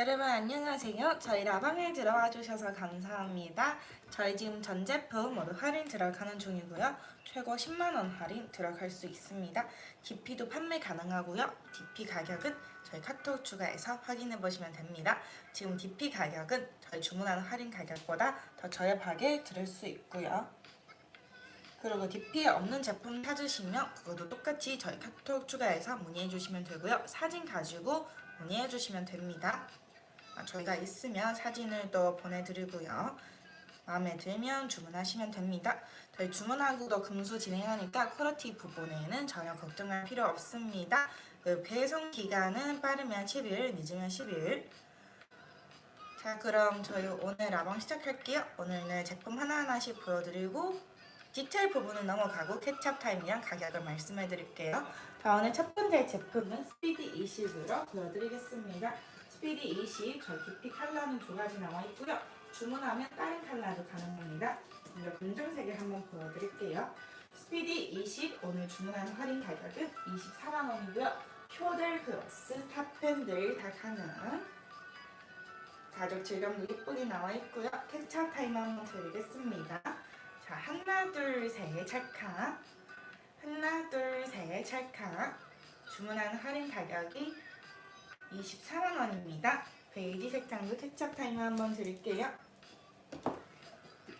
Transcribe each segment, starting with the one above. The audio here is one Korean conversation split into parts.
여러분 안녕하세요. 저희 라방에 들어와 주셔서 감사합니다. 저희 지금 전 제품 모두 할인 들어가는 중이고요. 최고 10만 원 할인 들어갈 수 있습니다. DP도 판매 가능하고요. DP 가격은 저희 카톡 추가해서 확인해 보시면 됩니다. 지금 DP 가격은 저희 주문하는 할인 가격보다 더 저렴하게 들을 수 있고요. 그리고 DP에 없는 제품 찾으시면 그것도 똑같이 저희 카톡 추가해서 문의해 주시면 되고요. 사진 가지고 문의해 주시면 됩니다. 아, 저희가 있으면 사진을 또 보내드리고요. 마음에 들면 주문하시면 됩니다. 저희 주문하고도 금수 진행하니까 퀄리티 부분에는 전혀 걱정할 필요 없습니다. 그 배송 기간은 빠르면 10일, 늦으면 10일. 자, 그럼 저희 오늘 라방 시작할게요. 오늘은 제품 하나하나씩 보여드리고 디테일 부분은 넘어가고 케찹 타임이랑 가격을 말씀해 드릴게요. 자, 오늘 첫 번째 제품은 스피디 20으로 보여드리겠습니다. 스피디 20, 저희 DP 컬러는 두 가지 나와 있고요. 주문하면 다른 컬러도 가능합니다. 먼저 검정색을 한번 보여드릴게요. 스피디 20, 오늘 주문하는 할인 가격은 24만 원이고요. 쇼델 크로스, 탑팬들 다 가능. 가죽 질감도 예쁘게 나와 있고요. 케찹 타임 한번 드리겠습니다. 자, 하나, 둘, 셋, 찰칵. 하나, 둘, 셋, 찰칵. 주문하는 할인 가격이 24만 원입니다. 베이지 색상도 케첩 타임 한번 드릴게요.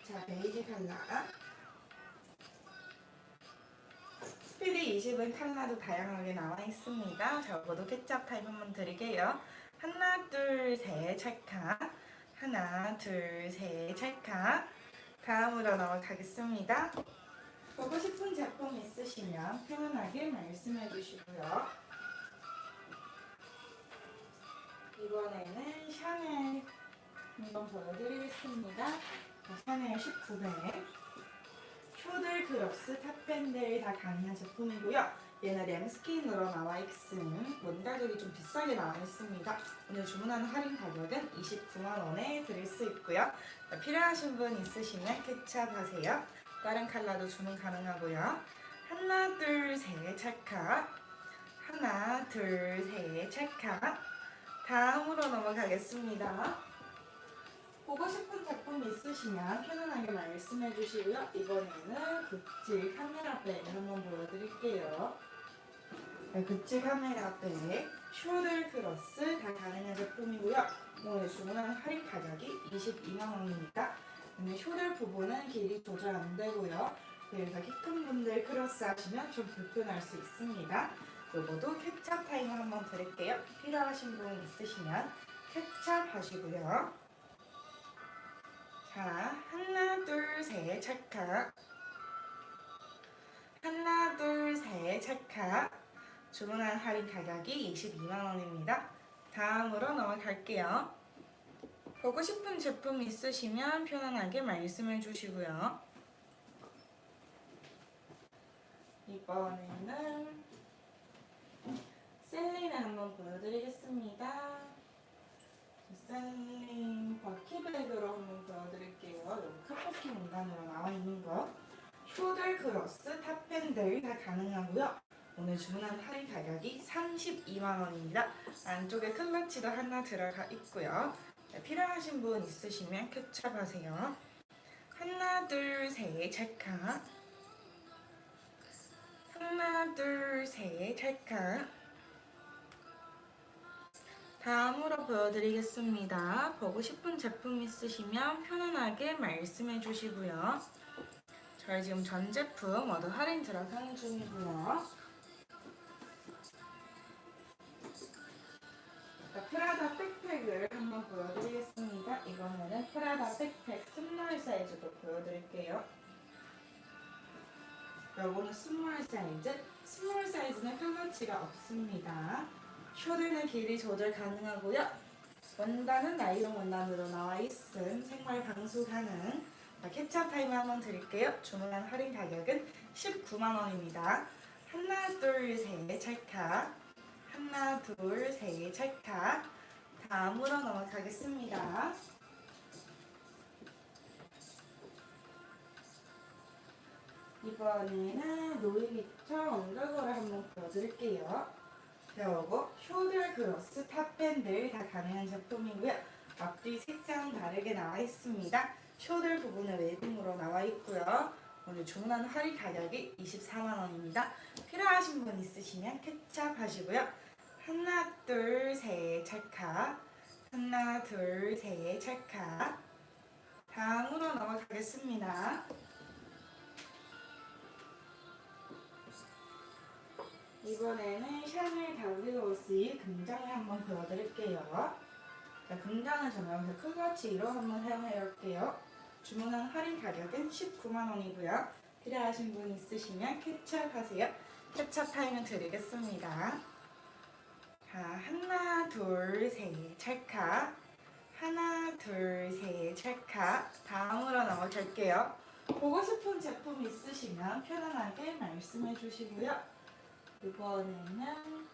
자, 베이지 컬러. 스피드 20은 컬러도 다양하게 나와 있습니다. 저거도 케첩 타임 한번 드릴게요. 하나, 둘, 셋, 찰칵. 하나, 둘, 셋, 찰칵. 다음으로 넘어가겠습니다. 보고 싶은 제품 있으시면 편안하게 말씀해 주시고요. 이번에는 샤넬 한번 보여드리겠습니다. 자, 샤넬 19배 쇼들 그럭스 탑밴들 다 가능한 제품이고요. 얘는 램스킨으로 나와 있음. 원 가격이 좀 비싸게 나와 있습니다. 오늘 주문하는 할인 가격은 29만 원에 드릴 수 있고요. 자, 필요하신 분 있으시면 케찹 하세요. 다른 컬러도 주문 가능하고요. 하나, 둘, 셋, 찰칵. 하나, 둘, 셋, 찰칵. 다음으로 넘어가겠습니다. 보고 싶은 제품 있으시면 편안하게 말씀해 주시고요. 이번에는 굿즈 카메라 백 한번 보여드릴게요. 네, 굿즈 카메라 백 숄더 크로스 다 가능한 제품이고요. 오늘 주문한 할인 가격이 22만 원입니다. 근데 숄더 부분은 길이 조절 안 되고요. 그래서 키 큰 분들 크로스 하시면 좀 불편할 수 있습니다. 요거도 케찹 타임 한번 드릴게요. 필요하신 분 있으시면 케찹 하시고요. 자, 하나, 둘, 셋, 찰칵. 하나, 둘, 셋, 찰칵. 주문한 할인 가격이 22만 원입니다. 다음으로 넘어갈게요. 보고 싶은 제품 있으시면 편안하게 말씀해 주시고요. 이번에는 셀린을 한번 보여드리겠습니다. 셀린 버키백으로 한번 보여드릴게요. 카포키 공간으로 나와 있는 거. 숄더 크로스 탑밴들 다 가능하고요. 오늘 주문한 할인 가격이 32만 원입니다. 안쪽에 큰 런치도 하나 들어가 있고요. 네, 필요하신 분 있으시면 캡처하세요. 하나, 둘, 셋, 찰칵. 하나, 둘, 셋, 찰칵. 다음으로 보여드리겠습니다. 보고 싶은 제품 있으시면 편안하게 말씀해 주시고요. 저희 지금 전 제품 모두 할인 들어가는 중이고요. 자, 프라다 백팩을 한번 보여드리겠습니다. 이번에는 프라다 백팩 스몰 사이즈도 보여드릴게요. 요거는 스몰 사이즈. 스몰 사이즈는 클러치가 없습니다. 숄더는 길이 조절 가능하고요. 원단은 나이론 원단으로 나와 있음 생활 방수 가능. 자, 캡처 타임 한번 드릴게요. 주문한 할인 가격은 19만 원입니다. 하나, 둘, 셋, 찰칵. 하나, 둘, 셋, 찰칵. 다음으로 넘어가겠습니다. 이번에는 로이비통 언더거를 한번 보여드릴게요. 그리고 숄더 그로스 탑밴들 다 가능한 제품이고요. 앞뒤 색상 다르게 나와 있습니다. 숄더 부분은 웨빙으로 나와 있고요. 오늘 주문한 할인 가격이 24만 원입니다. 필요하신 분 있으시면 케찹 하시고요. 하나 둘 셋 찰칵 하나 둘 셋 찰칵 다음으로 넘어가겠습니다. 이번에는 샤넬 WOC 금장을 한번 보여드릴게요. 자, 금장은 저는 클러치로 한번 사용해볼게요. 주문한 할인 가격은 19만 원이고요. 필요하신 분 있으시면 케찹 하세요. 케찹 타임을 드리겠습니다. 자, 하나, 둘, 셋, 찰칵. 하나, 둘, 셋, 찰칵. 다음으로 넘어갈게요. 보고 싶은 제품 있으시면 편안하게 말씀해 주시고요. 이번에는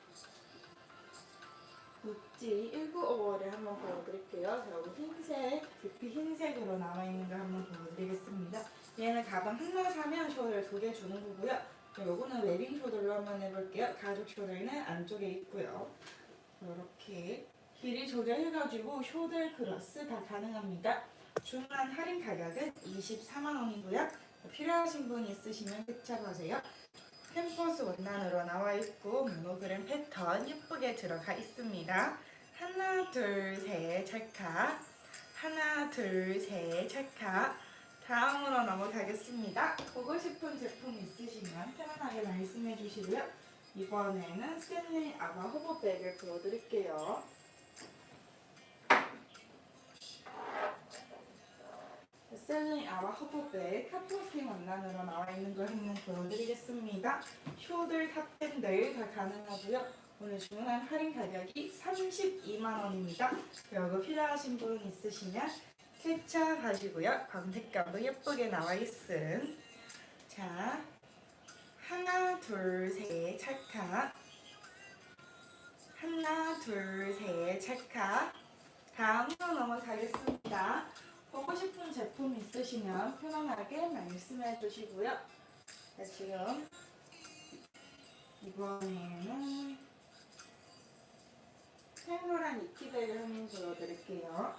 구찌 1955를 한번 보여드릴게요. 자, 여기 흰색, 두피 흰색으로 나와 있는 거 한번 보여드리겠습니다. 얘는 가방 하나 사면 숄더 두개 주는 거고요. 자, 요거는 웨빙 숄더로 한번 해볼게요. 가죽 숄더는 안쪽에 있고요. 이렇게 길이 조절해가지고 숄더 크로스 다 가능합니다. 주문한 할인 가격은 24만 원이고요. 필요하신 분 있으시면 캡처하세요. 캠퍼스 원단으로 나와 있고 모노그램 패턴 예쁘게 들어가 있습니다. 하나 둘셋 찰칵 하나 둘셋 찰칵 다음으로 넘어가겠습니다. 보고 싶은 제품 있으시면 편안하게 말씀해 주시고요. 이번에는 스탠리 아바 호버백을 보여드릴게요. 아바 허브백 카프스킨 원단으로 나와 있는 걸 한번 보여드리겠습니다. 숄더 탑밴들 다 가능하고요. 오늘 주문한 할인 가격이 32만 원입니다. 그리고 필요하신 분 있으시면 케찹 하시고요. 광택감도 예쁘게 나와 있음. 자, 하나, 둘, 셋, 찰칵. 하나, 둘, 셋, 찰칵. 다음으로 넘어가겠습니다. 싶은 제품 있으시면 편안하게 말씀해 주시고요. 자, 지금 이번에는 생로란 니키백을 한번 보여드릴게요.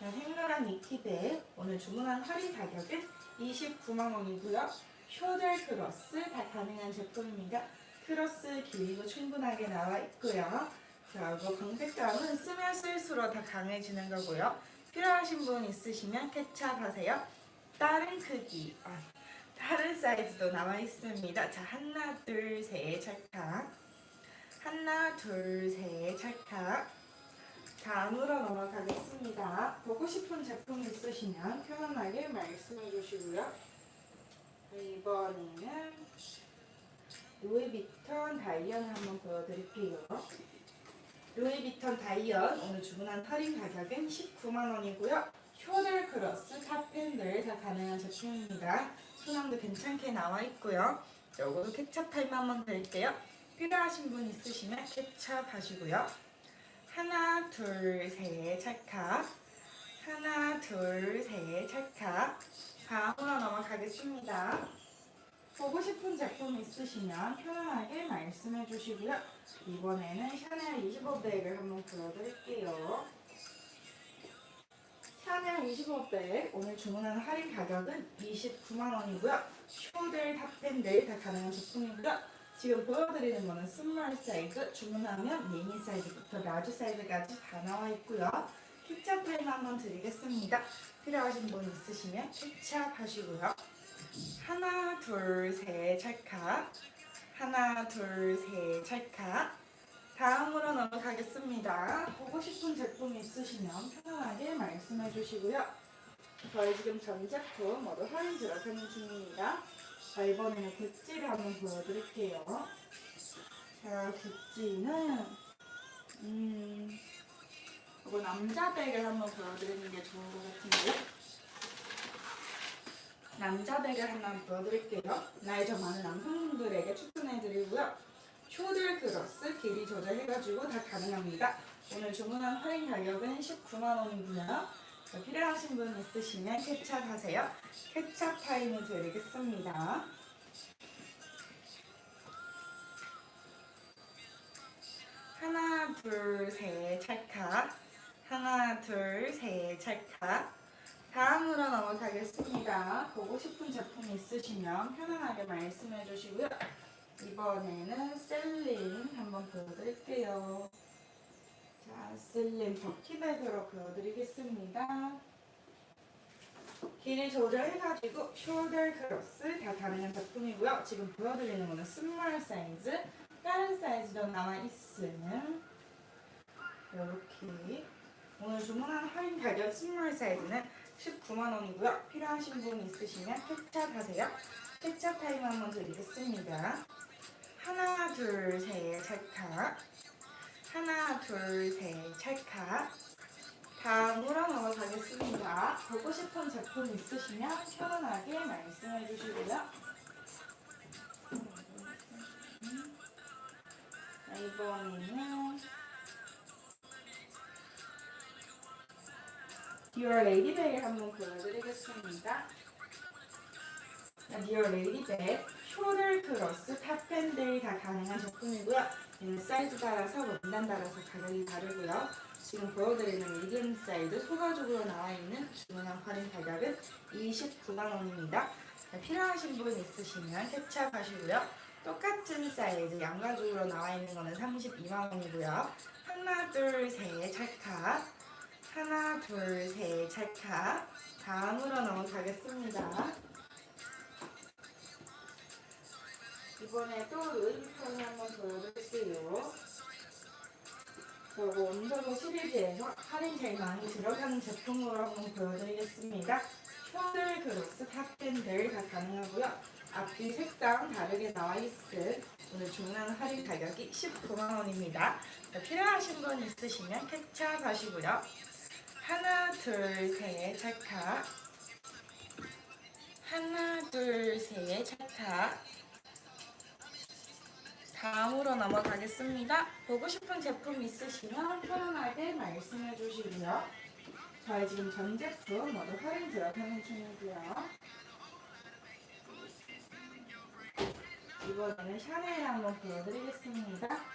자, 생로란 니키백 오늘 주문한 할인 가격은 29만 원이고요. 숄더 크로스 다 가능한 제품입니다. 크로스 길이도 충분하게 나와 있고요. 그리고 광택감은 쓰면 쓸수록 다 강해지는 거고요. 필요하신 분 있으시면 케찹 하세요. 다른 크기, 아, 다른 사이즈도 나와 있습니다. 자, 하나, 둘, 셋, 찰칵. 하나, 둘, 셋, 찰칵. 다음으로 넘어가겠습니다. 보고 싶은 제품 있으시면 편안하게 말씀해 주시고요. 이번에는 루이비턴 다이언을 한번 보여드릴게요. 루이비턴 다이언 오늘 주문한 할인 가격은 19만 원이고요. 숄더 크로스 탑팬들 다 가능한 제품입니다. 수납도 괜찮게 나와 있고요. 요거도 케찹 타임 한번 드릴게요. 필요하신 분 있으시면 케찹 하시고요. 하나, 둘, 셋, 찰칵. 하나, 둘, 셋, 찰칵. 다음으로 넘어가겠습니다. 보고 싶은 제품 있으시면 편안하게 말씀해 주시고요. 이번에는 샤넬 25백을 한번 보여드릴게요. 샤넬 25백 오늘 주문한 할인 가격은 29만 원이고요. 숄더 탑밴들 다 가능한 제품이고요. 지금 보여드리는 거는 스몰 사이즈, 주문하면 미니 사이즈부터 라지 사이즈까지 다 나와 있고요. 케찹 타임 한번 드리겠습니다. 필요하신 분 있으시면 케찹 하시고요. 하나, 둘, 셋, 찰칵. 하나, 둘, 셋, 찰칵. 다음으로 넘어가겠습니다. 보고 싶은 제품 있으시면 편안하게 말씀해 주시고요. 저희 지금 전 제품 모두 할인 들어가는 중입니다. 자, 이번에는 굿즈를 한번 보여드릴게요. 자, 굿즈는, 음, 이거 남자 백을 한번 보여드리는 게 좋은 것 같은데요. 남자 백을 하나 보여드릴게요. 나이 좀 많은 남성분들에게 추천해드리고요. 숄더 크로스 길이 조절해가지고 다 가능합니다. 오늘 주문한 할인 가격은 19만 원이고요. 자, 필요하신 분 있으시면 케찹 하세요. 케찹 타임을 드리겠습니다. 하나, 둘, 셋, 찰칵. 하나, 둘, 셋, 찰칵. 다음으로 넘어가겠습니다. 보고 싶은 제품 있으시면 편안하게 말씀해 주시고요. 이번에는 셀린 한번 보여드릴게요. 자, 셀린 버티백으로 보여드리겠습니다. 길이 조절해가지고 숄더 크로스 다 가능한 제품이고요. 지금 보여드리는 거는 스몰 사이즈, 다른 사이즈도 남아 있으면 이렇게 오늘 주문한 할인 가격 스몰 사이즈는 19만 원이고요. 필요하신 분 있으시면 캡처하세요. 캡처 타임 한번 드리겠습니다. 하나, 둘, 셋, 찰칵. 하나, 둘, 셋, 찰칵. 다음으로 넘어가겠습니다. 보고 싶은 제품 있으시면 편안하게 말씀해 주시고요. 자, 이번에는 디or 레이디백을 한번 보여드리겠습니다. 자, 디or 레이디백 숄더 크로스 탑밴들 다 가능한 제품이고요. 얘는 사이즈 따라서 원단 따라서 가격이 다르고요. 지금 보여드리는 미디움 사이즈 소가죽으로 나와 있는 주문한 할인 가격은 29만 원입니다. 필요하신 분 있으시면 캡처하시고요. 똑같은 사이즈 양가죽으로 나와 있는 거는 32만 원이고요. 하나, 둘, 셋, 찰칵. 하나, 둘, 셋, 찰칵. 다음으로 넘어가겠습니다. 이번에 또 루이비통을 한번 보여드릴게요. 그리고 원더로 시리즈에서 할인 제일 많이 들어가는 제품으로 한번 보여드리겠습니다. 숄더 그로스 탑밴들 다 가능하고요. 앞뒤 색상 다르게 나와 있을 오늘 주문한 할인 가격이 19만 원입니다. 필요하신 분 있으시면 캡처하시고요. 하나, 둘, 셋, 찰칵. 하나, 둘, 셋, 찰칵. 다음으로 넘어가겠습니다. 보고 싶은 제품 있으시면 편안하게 말씀해 주시고요. 저희 지금 전 제품 모두 할인 들어가는 중이고요. 이번에는 샤넬 한번 보여드리겠습니다. 자,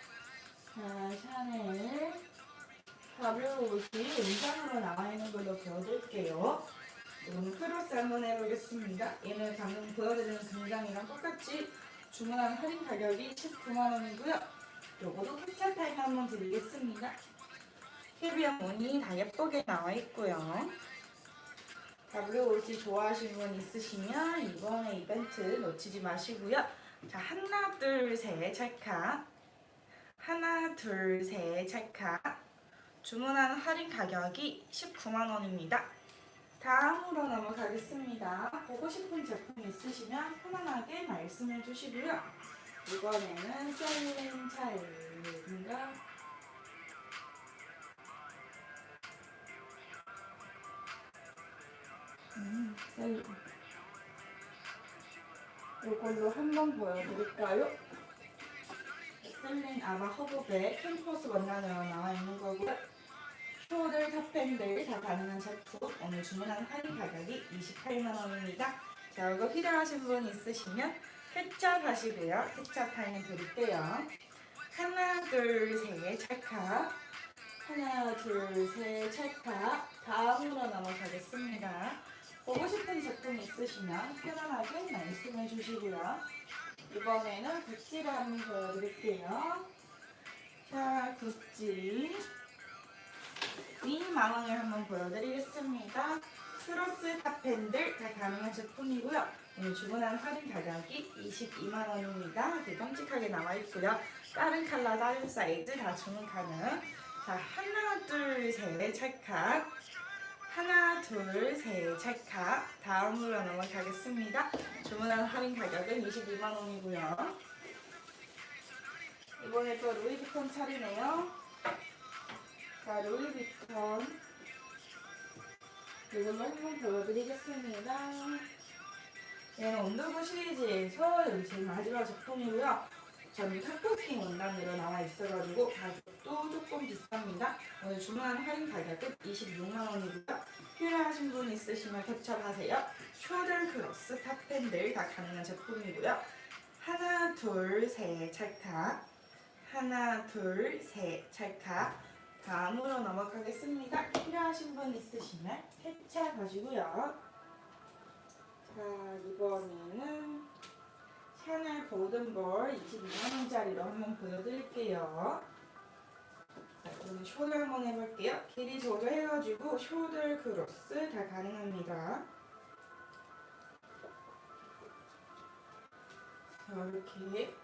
샤넬 가벼 옷이 은장으로 나와 있는 걸로 보여드릴게요. 이거는 크로스 한번 해보겠습니다. 얘는 방금 보여드리는 금장이랑 똑같이 주문한 할인 가격이 19만 원이고요. 요거도 캡처 타임 한번 드리겠습니다. 캐비어 무늬 다 예쁘게 나와 있고요. WOC 좋아하시는 분 있으시면 이번에 이벤트 놓치지 마시고요. 자, 하나, 둘, 셋, 찰칵. 하나, 둘, 셋, 찰칵. 주문한 할인 가격이 19만 원입니다. 다음으로 넘어가겠습니다. 보고 싶은 제품 있으시면 편안하게 말씀해 주시고요. 이번에는 셀린 차일인가? 음, 셀린. 이걸로 한번 보여드릴까요? 셀린 아마 허브백 캠퍼스 원단으로 나와 있는 거고요. 숄더 탑밴들 다 가능한 제품 오늘 주문한 할인 가격이 28만 원입니다. 자 이거 필요하신 분 있으시면 캡처 하시고요. 캡처 타임 드릴게요. 하나 둘셋 찰칵 하나 둘셋 찰칵 다음으로 넘어가겠습니다. 보고 싶은 제품 있으시면 편안하게 말씀해 주시고요. 이번에는 구찌를 한번 보여드릴게요. 자 구찌 위 망원을 한번 보여드리겠습니다. 크로스 탑밴들 다 가능한 제품이고요. 오늘 주문한 할인 가격이 22만 원입니다. 되게 깜찍하게 나와 있고요. 다른 컬러, 다른 사이즈 다 주문 가능. 자, 하나, 둘, 셋, 찰칵. 하나, 둘, 셋, 찰칵. 다음으로 넘어가겠습니다. 주문한 할인 가격은 22만 원이고요. 이번에 또 루이비통 차리네요. 자, 루이비통 이걸로 한번 보여드리겠습니다. 얘는 온돌고 시리즈에서 여기 제일 마지막 제품이고요. 저는 탑코팅 원단으로 나와 있어가지고 가격도 조금 비쌉니다. 오늘 주문한 할인 가격은 26만 원이고요. 필요하신 분 있으시면 캡처하세요. 숄더 크로스 탑밴들 다 가능한 제품이고요. 하나, 둘, 셋, 찰칵. 하나, 둘, 셋. 찰칵. 다음으로 넘어가겠습니다. 필요하신 분 있으시면 가지고요. 자, 이번에는 샤넬 골든볼 22만원짜리로 한번 보여드릴게요. 자, 이번엔 숄더 한번 해볼게요. 길이 조절해가지고 숄더 크로스 다 가능합니다. 자, 이렇게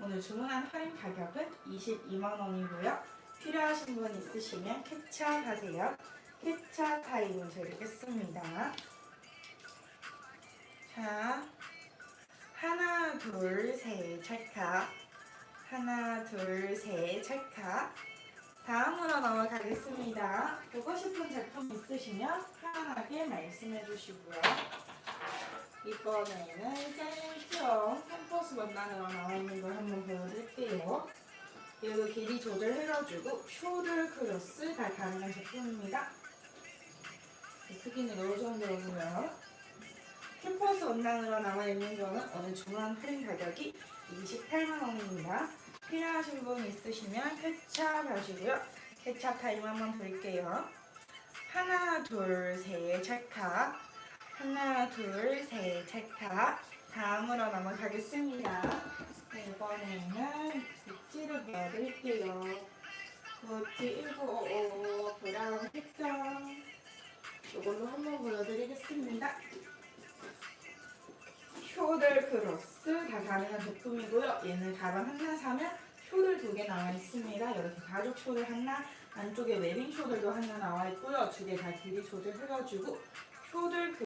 오늘 주문한 할인 가격은 22만 원이고요. 필요하신 분 있으시면 캡처하세요. 캡처 타임 드리겠습니다. 자, 하나, 둘, 셋, 찰칵. 하나, 둘, 셋, 찰칵. 다음으로 넘어가겠습니다. 보고 싶은 제품 있으시면 편안하게 말씀해 주시고요. 이번에는 셀렉트용 캠퍼스 원단으로 나와 있는 걸 한번 보여드릴게요. 여기 길이 조절해가지고 숄더 크로스 다 가능한 제품입니다. 이 크기는 이 정도고요. 캠퍼스 원단으로 나와 있는 거는 오늘 주문 할인 가격이 28만 원입니다. 필요하신 분 있으시면 케찹 하시고요. 케찹 타임 한번 드릴게요. 하나, 둘, 셋, 찰칵. 하나, 둘, 셋, 찰칵. 다음으로 넘어가겠습니다. 네, 이번에는 굿즈를 보여드릴게요. 굿즈 1955 브라운 색상. 이걸로 한번 보여드리겠습니다. 숄더 크로스 다 가능한 제품이고요. 얘는 가방 하나 사면 숄더 두 개 나와 있습니다. 이렇게 가죽 숄더 하나, 안쪽에 웨빙 숄더도 하나 나와 있고요. 두 개 다 길이 조절해가지고 숄더